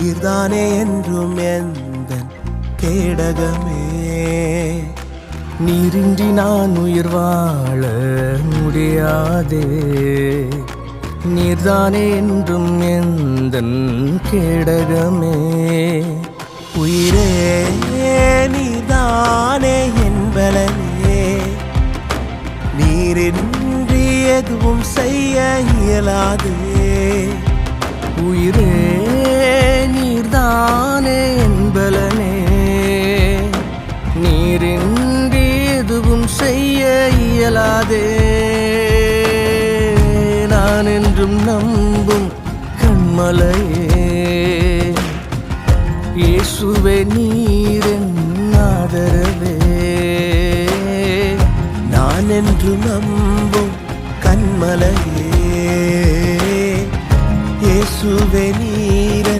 நீர்தானே என்றும் எந்த கேடகமே. நீரின்றி நான் உயிர் வாழ முடியாதே. நீர்தானே என்றும் எந்த கேடகமே. உயிரே நீதானே என்பலனே நீரின்றி எதுவும் செய்ய இயலாதே. இயலாதே. நான் என்றும் நம்பும் கண்மலையே. இயேசுவே நீரின் ஆதரவே. நான் என்று நம்பும் கண்மலையே. இயேசுவே நீர்